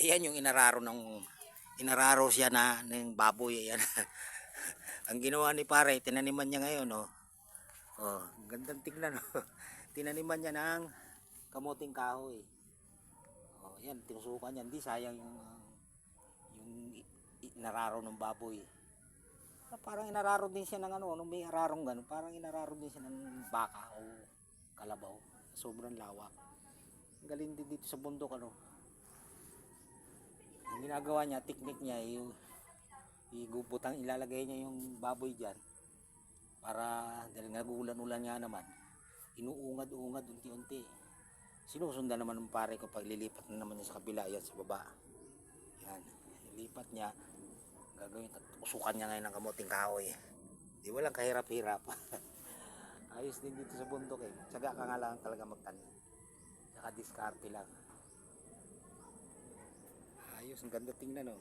Yan yung inararo ng inararo siya na ng baboy yan. Ang ginawa ni pare, tinaniman niya ngayon, oh. Oh, ang gandang tignan, oh. Tinaniman niya ng kamuting kahoy. Oh, yan, tinusukan niya. Hindi sayang yung ah, yung inararo ng baboy. Ah, Parang inararo din siya ng ano, nung may ararong gano'n, parang inararo din siya ng baka o kalabaw. Sobrang lawak. Galing din dito sa bundok, ano. Ginagawa niya, technique niya, yung iguputang ilalagay niya yung baboy diyan para dahil nagulan-ulan nga naman inuungad-ungad unti-unti. Sinusundan naman ng pare ko pag lilipat na naman niya sa kabila yan sa baba. Yan lilipat niya. Gagawin usukan niya ngayon ng kamuting kahoy. Di walang kahirap-hirap. Ayos din dito sa bundok eh. Tsaga ka nga lang talaga magtanim. Saka diskarte lang ayos ang ganda tingnan oh